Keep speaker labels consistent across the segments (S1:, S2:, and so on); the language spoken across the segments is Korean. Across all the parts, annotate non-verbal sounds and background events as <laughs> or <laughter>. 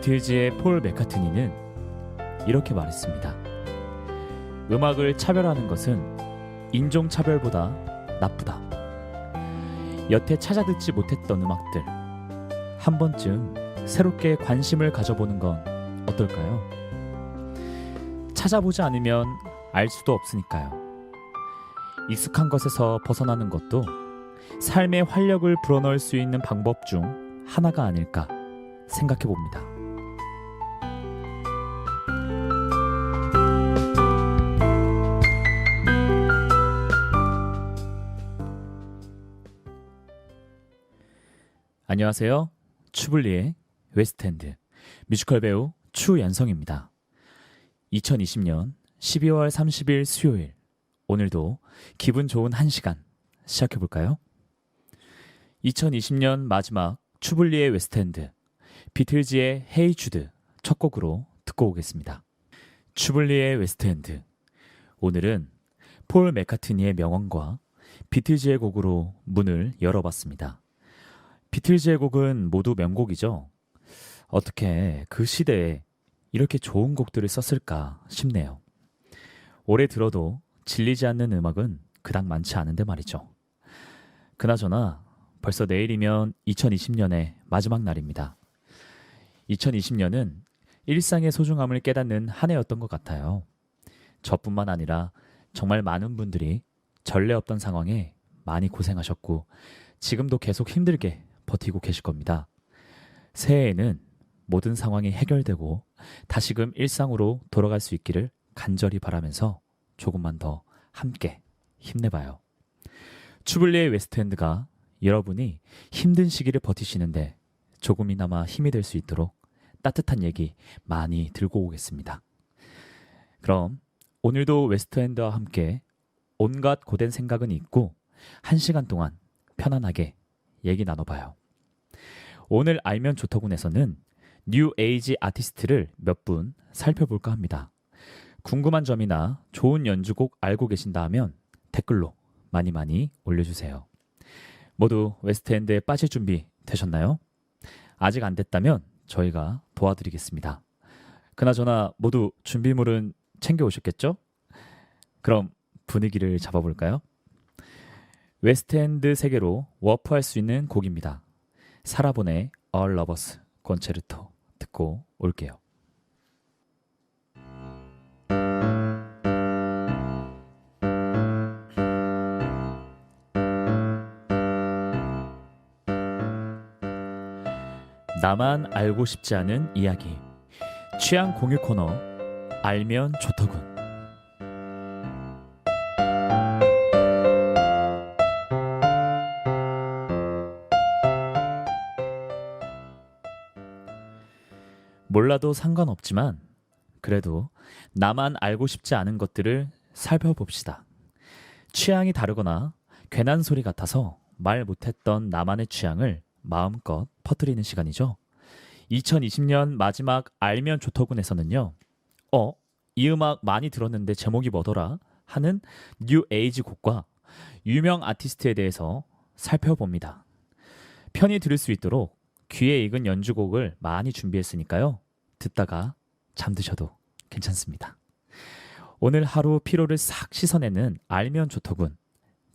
S1: 비틀즈의 폴 맥카트니는 이렇게 말했습니다. 음악을 차별하는 것은 인종 차별보다 나쁘다. 여태 찾아 듣지 못했던 음악들 한 번쯤 새롭게 관심을 가져보는 건 어떨까요? 찾아보지 않으면 알 수도 없으니까요. 익숙한 것에서 벗어나는 것도 삶의 활력을 불어넣을 수 있는 방법 중 하나가 아닐까 생각해 봅니다. 안녕하세요. 추블리의 웨스트엔드 뮤지컬 배우 추연성입니다. 2020년 12월 30일 수요일 오늘도 기분 좋은 한 시간 시작해 볼까요? 2020년 마지막 추블리의 웨스트엔드 비틀즈의 헤이 주드 첫 곡으로 듣고 오겠습니다. 추블리의 웨스트엔드 오늘은 폴 맥카트니의 명언과 비틀즈의 곡으로 문을 열어봤습니다. 비틀즈의 곡은 모두 명곡이죠. 어떻게 그 시대에 이렇게 좋은 곡들을 썼을까 싶네요. 올해 들어도 질리지 않는 음악은 그닥 많지 않은데 말이죠. 그나저나 벌써 내일이면 2020년의 마지막 날입니다. 2020년은 일상의 소중함을 깨닫는 한 해였던 것 같아요. 저뿐만 아니라 정말 많은 분들이 전례 없던 상황에 많이 고생하셨고 지금도 계속 힘들게 버티고 계실 겁니다. 새해에는 모든 상황이 해결되고 다시금 일상으로 돌아갈 수 있기를 간절히 바라면서 조금만 더 함께 힘내봐요. 추블리의 웨스트엔드가 여러분이 힘든 시기를 버티시는데 조금이나마 힘이 될 수 있도록 따뜻한 얘기 많이 들고 오겠습니다. 그럼 오늘도 웨스트엔드와 함께 온갖 고된 생각은 잊고 한 시간 동안 편안하게 얘기 나눠봐요. 오늘 알면 좋더군에서는 뉴 에이지 아티스트를 몇 분 살펴볼까 합니다. 궁금한 점이나 좋은 연주곡 알고 계신다 하면 댓글로 많이 많이 올려주세요. 모두 웨스트엔드에 빠질 준비 되셨나요? 아직 안 됐다면 저희가 도와드리겠습니다. 그나저나 모두 준비물은 챙겨 오셨겠죠? 그럼 분위기를 잡아볼까요? 웨스트엔드 세계로 워프할 수 있는 곡입니다. 사라본의 All Lovers 콘체르토 듣고 올게요. 나만 알고 싶지 않은 이야기. 취향 공유 코너. 알면 좋더군 몰라도 상관없지만 그래도 나만 알고 싶지 않은 것들을 살펴봅시다. 취향이 다르거나 괜한 소리 같아서 말 못했던 나만의 취향을 마음껏 퍼뜨리는 시간이죠. 2020년 마지막 알면 좋더군에서는요. 어, 이 음악 많이 들었는데 제목이 뭐더라? 하는 뉴 에이지 곡과 유명 아티스트에 대해서 살펴봅니다. 편히 들을 수 있도록 귀에 익은 연주곡을 많이 준비했으니까요. 듣다가 잠드셔도 괜찮습니다. 오늘 하루 피로를 싹 씻어내는 알면 좋더군.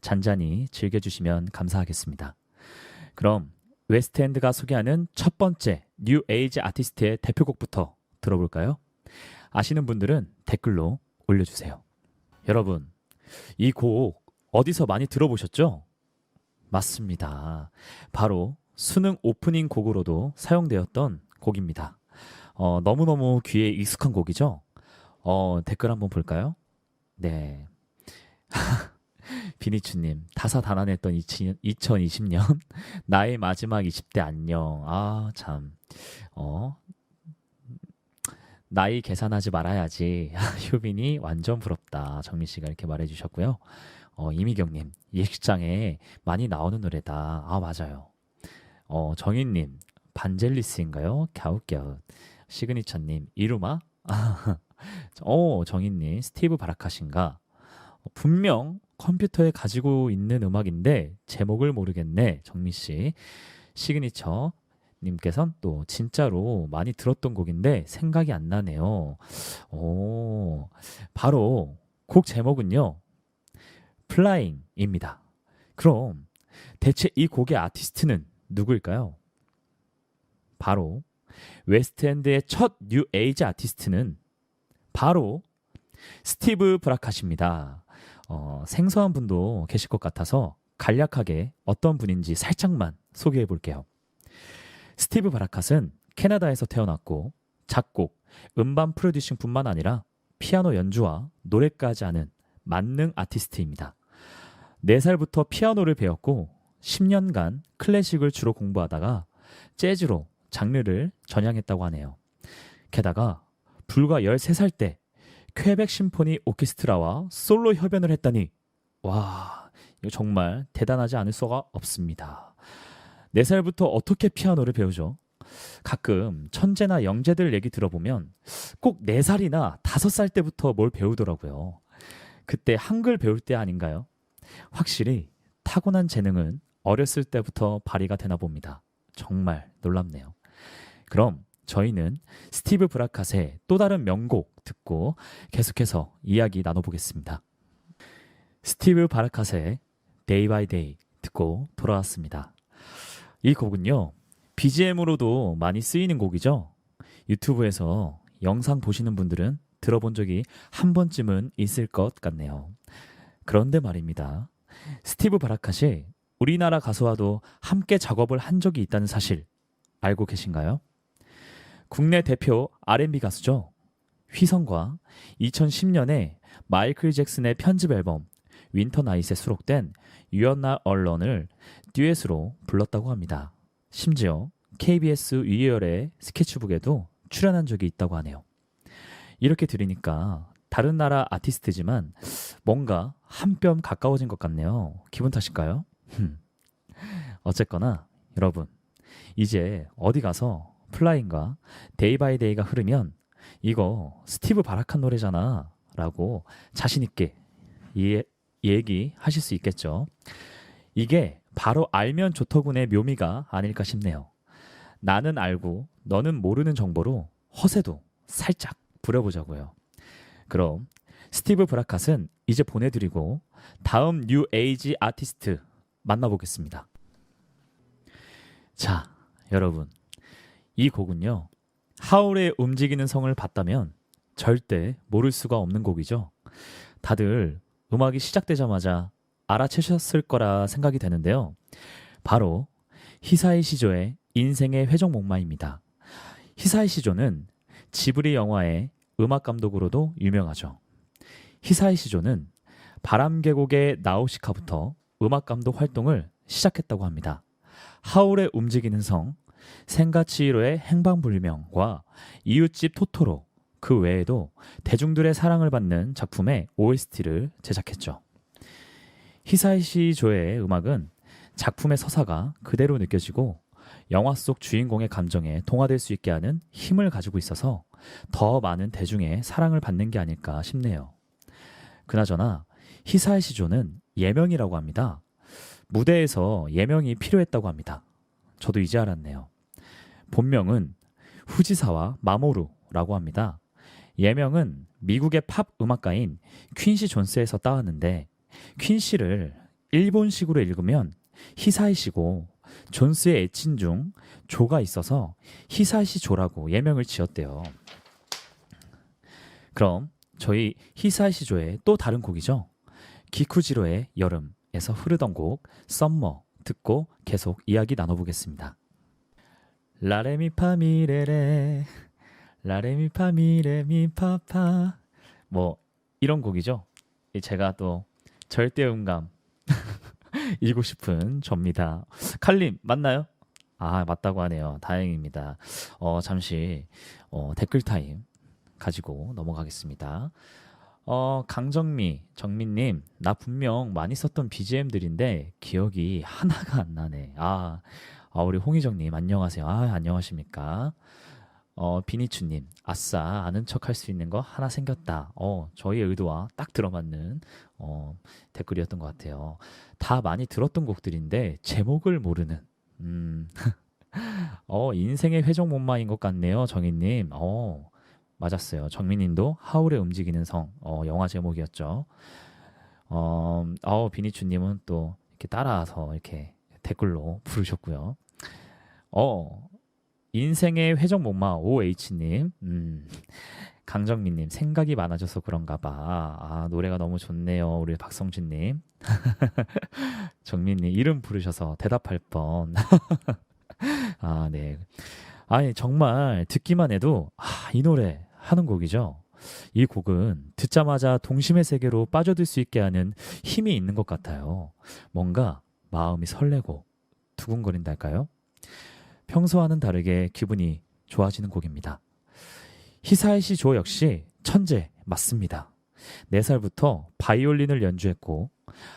S1: 잔잔히 즐겨주시면 감사하겠습니다. 그럼 웨스트엔드가 소개하는 첫 번째 뉴 에이지 아티스트의 대표곡부터 들어볼까요? 아시는 분들은 댓글로 올려주세요. 여러분, 이 곡 어디서 많이 들어보셨죠? 맞습니다. 바로 수능 오프닝 곡으로도 사용되었던 곡입니다. 어, 너무너무 귀에 익숙한 곡이죠? 어, 댓글 한번 볼까요? 네. <laughs> 비니추님, 다사다난했던 2020년, <laughs> 나의 마지막 20대 안녕. 아, 참. 어, 나이 계산하지 말아야지. <laughs> 효빈이 완전 부럽다. 정민 씨가 이렇게 말해주셨고요. 어, 이미경님, 예식장에 많이 나오는 노래다. 아, 맞아요. 어, 정인님, 반젤리스인가요? 갸웃갸웃. 시그니처님, 이루마? <laughs> 어, 정인님, 스티브 바라카신가? 어, 분명 컴퓨터에 가지고 있는 음악인데 제목을 모르겠네. 정민 씨. 시그니처 님께선 또 진짜로 많이 들었던 곡인데 생각이 안 나네요. 오, 바로 곡 제목은요. 플라잉입니다. 그럼 대체 이 곡의 아티스트는 누구일까요? 바로 웨스트엔드의 첫 뉴 에이지 아티스트는 바로 스티브 브라카시입니다. 어, 생소한 분도 계실 것 같아서 간략하게 어떤 분인지 살짝만 소개해 볼게요. 스티브 브라카스는 캐나다에서 태어났고 작곡, 음반 프로듀싱뿐만 아니라 피아노 연주와 노래까지 하는 만능 아티스트입니다. 4살부터 피아노를 배웠고 10년간 클래식을 주로 공부하다가 재즈로 장르를 전향했다고 하네요. 게다가 불과 13살 때 쾌백 심포니 오케스트라와 솔로 협연을 했다니 와 이거 정말 대단하지 않을 수가 없습니다. 4살부터 어떻게 피아노를 배우죠? 가끔 천재나 영재들 얘기 들어보면 꼭 4살이나 5살 때부터 뭘 배우더라고요. 그때 한글 배울 때 아닌가요? 확실히 타고난 재능은 어렸을 때부터 발휘가 되나 봅니다. 정말 놀랍네요. 그럼 저희는 스티브 브라카스의 또 다른 명곡 듣고 계속해서 이야기 나눠보겠습니다. 스티브 브라카스의 Day by Day 듣고 돌아왔습니다. 이 곡은요, BGM으로도 많이 쓰이는 곡이죠. 유튜브에서 영상 보시는 분들은 들어본 적이 한 번쯤은 있을 것 같네요. 그런데 말입니다. 스티브 바라카시 우리나라 가수와도 함께 작업을 한 적이 있다는 사실 알고 계신가요? 국내 대표 R&B 가수죠. 휘성과 2010년에 마이클 잭슨의 편집 앨범 윈터 나잇에 수록된 유연나 언론을 듀엣으로 불렀다고 합니다. 심지어 KBS 위이열의 스케치북에도 출연한 적이 있다고 하네요. 이렇게 들으니까 다른 나라 아티스트지만 뭔가 한 뼘 가까워진 것 같네요. 기분 탓일까요? 어쨌거나 여러분 이제 어디 가서 플라잉과 데이 바이 데이가 흐르면 이거 스티브 바라칸 노래잖아 라고 자신있게 이 얘기하실 수 있겠죠. 이게 바로 알면 좋더군의 묘미가 아닐까 싶네요. 나는 알고 너는 모르는 정보로 허세도 살짝 부려보자고요. 그럼 스티브 브라카스는 이제 보내드리고 다음 뉴 에이지 아티스트 만나보겠습니다. 자, 여러분. 이 곡은요. 하울의 움직이는 성을 봤다면 절대 모를 수가 없는 곡이죠. 다들 음악이 시작되자마자 알아채셨을 거라 생각이 되는데요. 바로 히사이 시조의 인생의 회전목마입니다. 히사이 시조는 지브리 영화의 음악 감독으로도 유명하죠. 히사이 시조는 바람 계곡의 나우시카부터 음악 감독 활동을 시작했다고 합니다. 하울의 움직이는 성, 생가치히로의 행방불명과 이웃집 토토로 그 외에도 대중들의 사랑을 받는 작품의 OST를 제작했죠. 히사이시 조의 음악은 작품의 서사가 그대로 느껴지고 영화 속 주인공의 감정에 동화될 수 있게 하는 힘을 가지고 있어서 더 많은 대중의 사랑을 받는 게 아닐까 싶네요. 그나저나 히사이 시 조는 예명이라고 합니다. 무대에서 예명이 필요했다고 합니다. 저도 이제 알았네요. 본명은 후지사와 마모루라고 합니다. 예명은 미국의 팝 음악가인 퀸시 존스에서 따왔는데 퀸시를 일본식으로 읽으면 히사이시고 존스의 애친 중 조가 있어서 히사이시 조라고 예명을 지었대요. 그럼 저희 히사이시 조의 또 다른 곡이죠. 기쿠지로의 여름에서 흐르던 곡 썸머 듣고 계속 이야기 나눠보겠습니다. 라레미파미레레 라레미파미레미파파 뭐 이런 곡이죠. 제가 또 절대 음감 읽고 <laughs> 싶은 접니다. 칼림 맞나요? 아 맞다고 하네요. 다행입니다. 어 잠시 어, 댓글 타임 가지고 넘어가겠습니다. 어, 강정미, 정민님, 나 분명 많이 썼던 BGM들인데 기억이 하나가 안 나네. 아, 아 우리 홍희정님, 안녕하세요. 아, 안녕하십니까. 어, 비니추님, 아싸, 아는 척 할 수 있는 거 하나 생겼다. 어, 저희 의도와 딱 들어맞는, 어, 댓글이었던 것 같아요. 다 많이 들었던 곡들인데, 제목을 모르는, 음, <laughs> 어, 인생의 회전 목마인 것 같네요, 정희님. 어, 맞았어요. 정민님도 하울의 움직이는 성, 어, 영화 제목이었죠. 어, 어, 비니추님은 또 이렇게 따라서 이렇게 댓글로 부르셨고요. 어, 인생의 회전 목마 OH님, 음, 강정민님 생각이 많아져서 그런가 봐. 아, 노래가 너무 좋네요. 우리 박성진님. <laughs> 정민님 이름 부르셔서 대답할 뻔. <laughs> 아, 네. 아니, 정말 듣기만 해도, 아, 이 노래 하는 곡이죠. 이 곡은 듣자마자 동심의 세계로 빠져들 수 있게 하는 힘이 있는 것 같아요. 뭔가 마음이 설레고 두근거린달까요? 평소와는 다르게 기분이 좋아지는 곡입니다. 히사이시 조 역시 천재 맞습니다. 4살부터 바이올린을 연주했고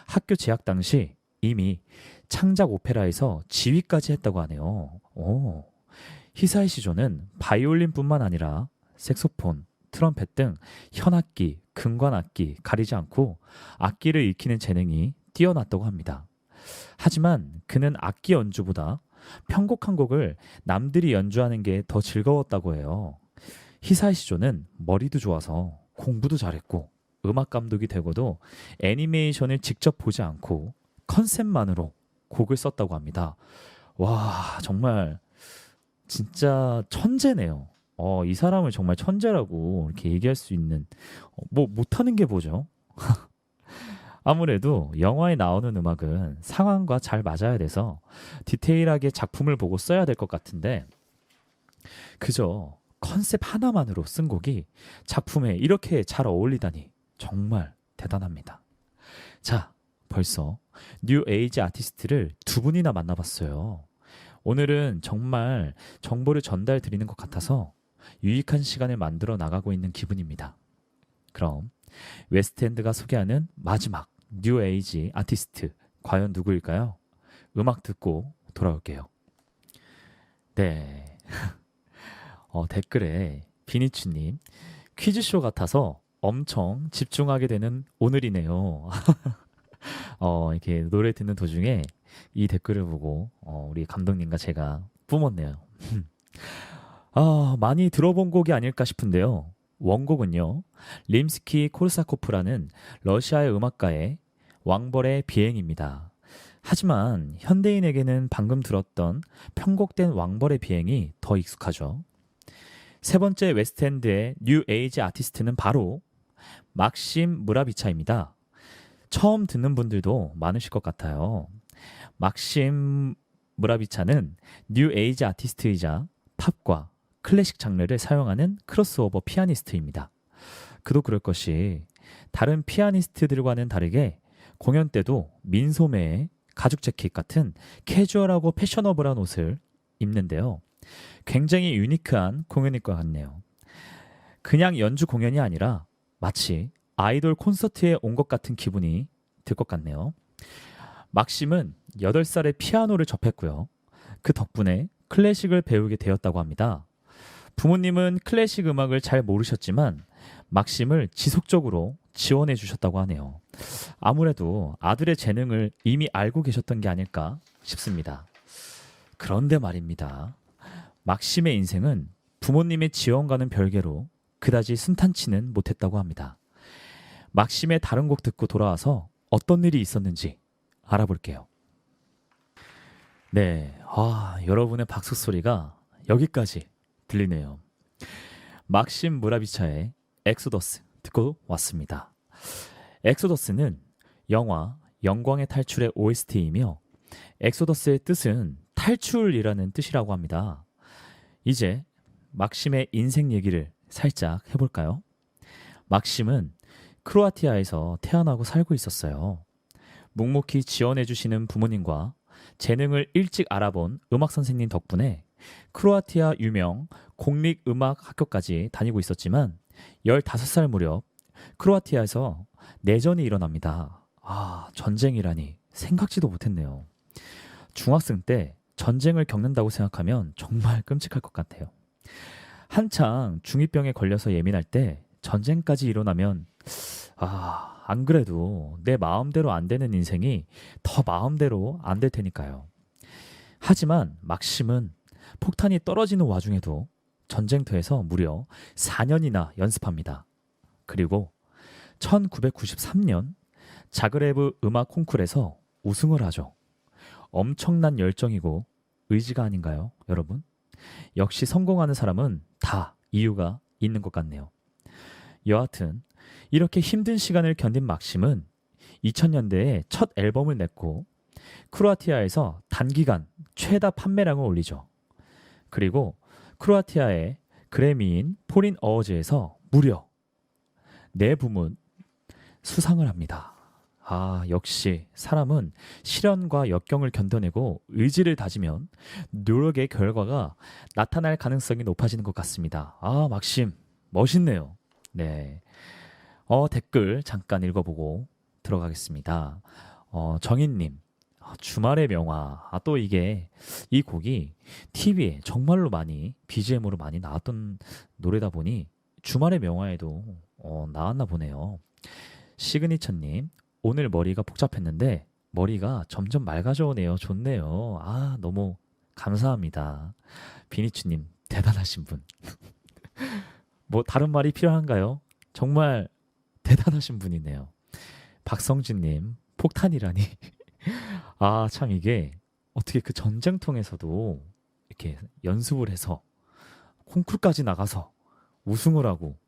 S1: 학교 재학 당시 이미 창작 오페라에서 지휘까지 했다고 하네요. 오. 히사이시 조는 바이올린뿐만 아니라 색소폰, 트럼펫 등 현악기, 금관악기 가리지 않고 악기를 익히는 재능이 뛰어났다고 합니다. 하지만 그는 악기 연주보다 편곡한 곡을 남들이 연주하는 게 더 즐거웠다고 해요. 히사이 시조는 머리도 좋아서 공부도 잘했고 음악 감독이 되고도 애니메이션을 직접 보지 않고 컨셉만으로 곡을 썼다고 합니다. 와, 정말 진짜 천재네요. 어, 이 사람을 정말 천재라고 이렇게 얘기할 수 있는 어, 뭐 못하는 게 뭐죠? <laughs> 아무래도 영화에 나오는 음악은 상황과 잘 맞아야 돼서 디테일하게 작품을 보고 써야 될 것 같은데 그저 컨셉 하나만으로 쓴 곡이 작품에 이렇게 잘 어울리다니 정말 대단합니다. 자, 벌써 뉴 에이지 아티스트를 두 분이나 만나봤어요. 오늘은 정말 정보를 전달 드리는 것 같아서 유익한 시간을 만들어 나가고 있는 기분입니다. 그럼 웨스트엔드가 소개하는 마지막 뉴 에이지 아티스트 과연 누구일까요? 음악 듣고 돌아올게요. 네. <laughs> 어, 댓글에 비니츠님 퀴즈쇼 같아서 엄청 집중하게 되는 오늘이네요. <laughs> 어, 이렇게 노래 듣는 도중에 이 댓글을 보고 어, 우리 감독님과 제가 뿜었네요. <laughs> 아, 많이 들어본 곡이 아닐까 싶은데요. 원곡은요. 림스키 코르사코프라는 러시아의 음악가의 왕벌의 비행입니다. 하지만 현대인에게는 방금 들었던 편곡된 왕벌의 비행이 더 익숙하죠. 세 번째 웨스트엔드의 뉴 에이지 아티스트는 바로 막심 무라비차입니다. 처음 듣는 분들도 많으실 것 같아요. 막심 무라비차는 뉴 에이지 아티스트이자 팝과 클래식 장르를 사용하는 크로스오버 피아니스트입니다. 그도 그럴 것이 다른 피아니스트들과는 다르게 공연 때도 민소매에 가죽 재킷 같은 캐주얼하고 패셔너블한 옷을 입는데요. 굉장히 유니크한 공연일 것 같네요. 그냥 연주 공연이 아니라 마치 아이돌 콘서트에 온 것 같은 기분이 들 것 같네요. 막심은 8살에 피아노를 접했고요. 그 덕분에 클래식을 배우게 되었다고 합니다. 부모님은 클래식 음악을 잘 모르셨지만 막심을 지속적으로 지원해 주셨다고 하네요. 아무래도 아들의 재능을 이미 알고 계셨던 게 아닐까 싶습니다. 그런데 말입니다. 막심의 인생은 부모님의 지원과는 별개로 그다지 순탄치는 못했다고 합니다. 막심의 다른 곡 듣고 돌아와서 어떤 일이 있었는지 알아볼게요. 네, 아, 여러분의 박수 소리가 여기까지 들리네요. 막심 무라비차의 엑소더스 듣고 왔습니다. 엑소더스는 영화 영광의 탈출의 OST이며 엑소더스의 뜻은 탈출이라는 뜻이라고 합니다. 이제 막심의 인생 얘기를 살짝 해볼까요? 막심은 크로아티아에서 태어나고 살고 있었어요. 묵묵히 지원해주시는 부모님과 재능을 일찍 알아본 음악 선생님 덕분에 크로아티아 유명 공립음악 학교까지 다니고 있었지만 15살 무렵 크로아티아에서 내전이 일어납니다. 아, 전쟁이라니 생각지도 못했네요. 중학생 때 전쟁을 겪는다고 생각하면 정말 끔찍할 것 같아요. 한창 중이병에 걸려서 예민할 때 전쟁까지 일어나면 아, 안 그래도 내 마음대로 안 되는 인생이 더 마음대로 안 될 테니까요. 하지만 막심은 폭탄이 떨어지는 와중에도 전쟁터에서 무려 4년이나 연습합니다. 그리고 1993년 자그레브 음악 콩쿨에서 우승을 하죠. 엄청난 열정이고 의지가 아닌가요, 여러분? 역시 성공하는 사람은 다 이유가 있는 것 같네요. 여하튼 이렇게 힘든 시간을 견딘 막심은 2000년대에 첫 앨범을 냈고 크로아티아에서 단기간 최다 판매량을 올리죠. 그리고 크로아티아의 그래미인 포린 어워즈에서 무려 네 부문 수상을 합니다. 아, 역시 사람은 시련과 역경을 견뎌내고 의지를 다지면 노력의 결과가 나타날 가능성이 높아지는 것 같습니다. 아, 막심 멋있네요. 네. 어, 댓글 잠깐 읽어보고 들어가겠습니다. 어, 정인님, 아, 주말의 명화. 아, 또 이게 이 곡이 TV에 정말로 많이 BGM으로 많이 나왔던 노래다 보니 주말의 명화에도 어, 나왔나 보네요. 시그니처님, 오늘 머리가 복잡했는데 머리가 점점 맑아져 오네요. 좋네요. 아, 너무 감사합니다. 비니추님, 대단하신 분. <laughs> 뭐 다른 말이 필요한가요? 정말 대단하신 분이네요. 박성진님, 폭탄이라니. <laughs> 아, 참 이게 어떻게 그 전쟁통에서도 이렇게 연습을 해서 콩쿨까지 나가서 우승을 하고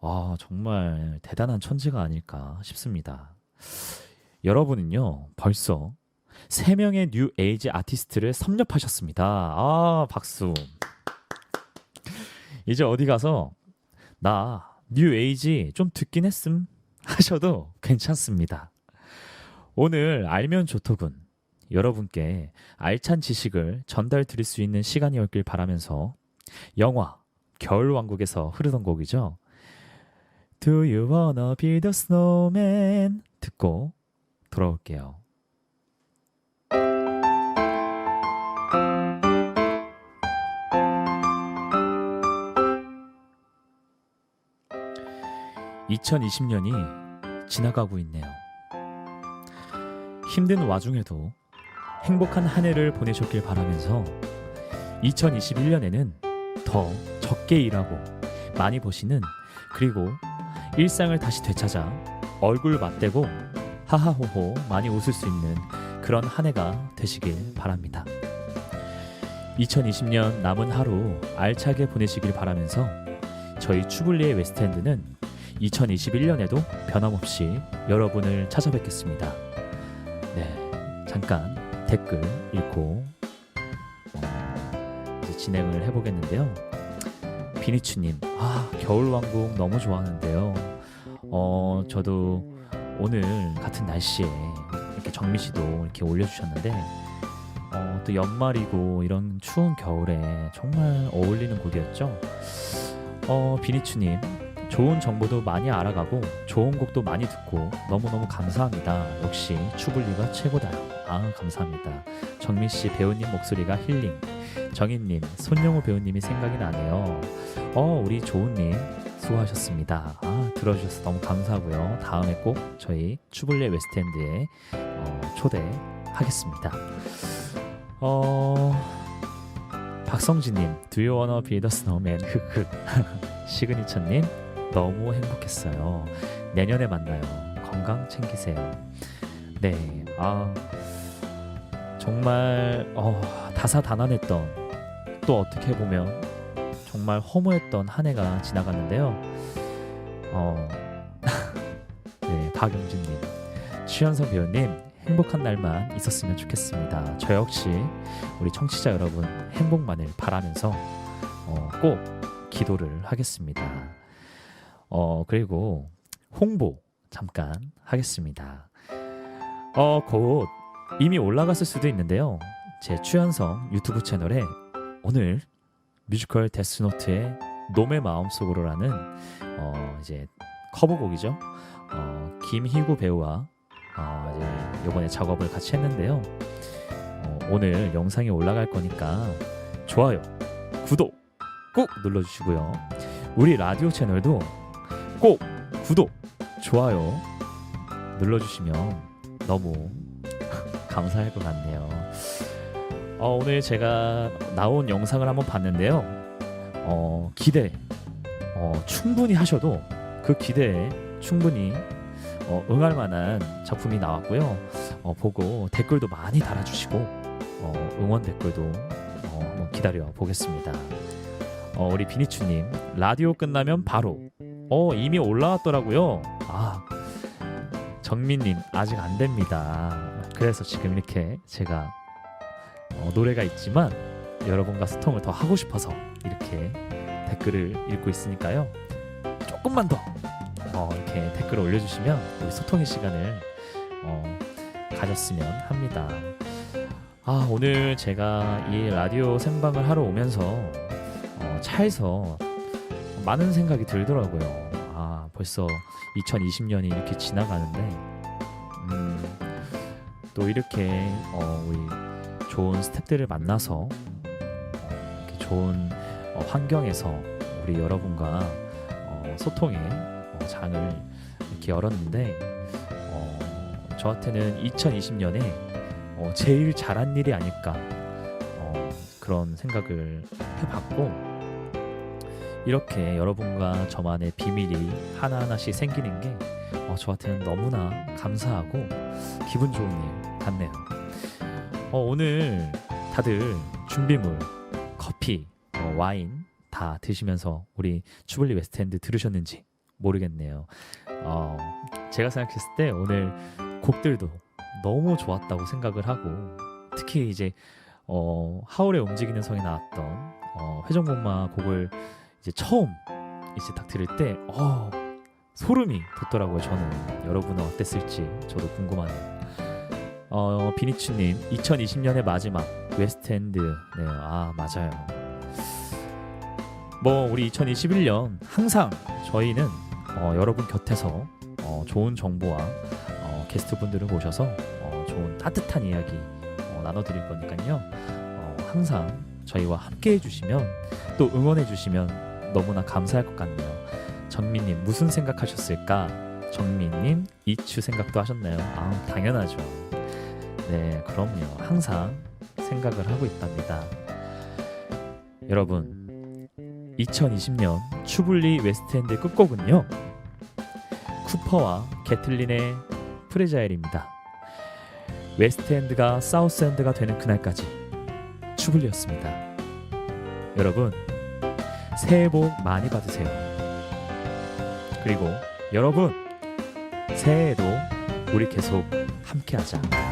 S1: 아, 정말 대단한 천재가 아닐까 싶습니다. 여러분은요, 벌써 세명의 뉴 에이지 아티스트를 섭렵하셨습니다. 아, 박수. 이제 어디 가서 나 뉴 에이지 좀 듣긴 했음 하셔도 괜찮습니다. 오늘 알면 좋더군. 여러분께 알찬 지식을 전달 드릴 수 있는 시간이었길 바라면서 영화 겨울왕국에서 흐르던 곡이죠. Do you wanna be the snowman? 듣고 돌아올게요. (2020년이) 지나가고 있네요. 힘든 와중에도 행복한 한 해를 보내셨길 바라면서 2021년에는 더 적게 일하고 많이 버시는 그리고 일상을 다시 되찾아 얼굴 맞대고 하하호호 많이 웃을 수 있는 그런 한 해가 되시길 바랍니다. 2020년 남은 하루 알차게 보내시길 바라면서 저희 추블리의 웨스트엔드는 2021년에도 변함없이 여러분을 찾아뵙겠습니다. 네, 잠깐 댓글 읽고 어, 이제 진행을 해보겠는데요. 비니추님, 아 겨울왕국 너무 좋아하는데요. 어 저도 오늘 같은 날씨에 이렇게 정미 씨도 이렇게 올려주셨는데 어, 또 연말이고 이런 추운 겨울에 정말 어울리는 곡이었죠. 어 비니추님 좋은 정보도 많이 알아가고 좋은 곡도 많이 듣고 너무너무 감사합니다. 역시 추블리가 최고다. 아 감사합니다. 정민 씨 배우님 목소리가 힐링. 정인님 손영우 배우님이 생각이 나네요. 어 우리 조은님 수고하셨습니다. 아 들어주셔서 너무 감사하고요. 다음에 꼭 저희 추블리 웨스트엔드에 어, 초대하겠습니다. 어 박성진님 Do you wanna be the snowman? 흑흑 <laughs> 시그니처님 너무 행복했어요. 내년에 만나요. 건강 챙기세요. 네, 아 정말 어, 다사다난했던 또 어떻게 보면 정말 허무했던 한 해가 지나갔는데요. 어, <laughs> 네, 박영진님, 추현성 배우님 행복한 날만 있었으면 좋겠습니다. 저 역시 우리 청취자 여러분 행복만을 바라면서 어, 꼭 기도를 하겠습니다. 어, 그리고 홍보 잠깐 하겠습니다. 어, 곧 이미 올라갔을 수도 있는데요. 제 추현성 유튜브 채널에 오늘 뮤지컬 데스노트의 놈의 마음속으로라는 어, 이제 커버곡이죠. 어, 김희구 배우와 어, 이제 이번에 작업을 같이 했는데요. 어, 오늘 영상이 올라갈 거니까 좋아요, 구독 꾹 눌러주시고요. 우리 라디오 채널도 꼭 구독, 좋아요 눌러주시면 너무 <laughs> 감사할 것 같네요. 어, 오늘 제가 나온 영상을 한번 봤는데요. 어, 기대 어, 충분히 하셔도 그 기대에 충분히 어, 응할 만한 작품이 나왔고요. 어, 보고 댓글도 많이 달아주시고 어, 응원 댓글도 어, 기다려 보겠습니다. 어, 우리 비니추님 라디오 끝나면 바로 어 이미 올라왔더라고요. 아 정민님 아직 안 됩니다. 그래서 지금 이렇게 제가 어, 노래가 있지만 여러분과 소통을 더 하고 싶어서 이렇게 댓글을 읽고 있으니까요. 조금만 더 어, 이렇게 댓글을 올려주시면 우리 소통의 시간을 어, 가졌으면 합니다. 아 오늘 제가 이 라디오 생방을 하러 오면서 어, 차에서 많은 생각이 들더라고요. 아 벌써 2020년이 이렇게 지나가는데 음, 또 이렇게 어, 우리 좋은 스태프들을 만나서 어, 이렇게 좋은 어, 환경에서 우리 여러분과 어, 소통의 어, 장을 이렇게 열었는데 어, 저한테는 2020년에 어, 제일 잘한 일이 아닐까 어, 그런 생각을 해봤고 이렇게 여러분과 저만의 비밀이 하나하나씩 생기는 게 어, 저한테는 너무나 감사하고 기분 좋은 일 같네요. 어, 오늘 다들 준비물, 커피, 어, 와인 다 드시면서 우리 추블리 웨스트엔드 들으셨는지 모르겠네요. 어, 제가 생각했을 때 오늘 곡들도 너무 좋았다고 생각을 하고 특히 이제 어, 하울의 움직이는 성이 나왔던 어, 회전목마 곡을 이제 처음 이제 딱 들을 때 어, 소름이 돋더라고요. 저는 여러분은 어땠을지 저도 궁금하네요. 어, 비니츠님 2020년의 마지막 웨스트엔드 네, 아 맞아요. 뭐 우리 2021년 항상 저희는 어, 여러분 곁에서 어, 좋은 정보와 어, 게스트 분들을 모셔서 어, 좋은 따뜻한 이야기 어, 나눠드릴 거니까요. 어, 항상 저희와 함께 해주시면 또 응원해 주시면 너무나 감사할 것 같네요. 정민님 무슨 생각하셨을까? 정민님 이추 생각도 하셨나요? 아 당연하죠. 네 그럼요. 항상 생각을 하고 있답니다. 여러분 2020년 추블리 웨스트엔드 끝곡은요 쿠퍼와 게틀린의 프레자일입니다. 웨스트엔드가 사우스엔드가 되는 그날까지 추블리였습니다. 여러분 새해 복 많이 받으세요. 그리고 여러분 새해에도 우리 계속 함께하자.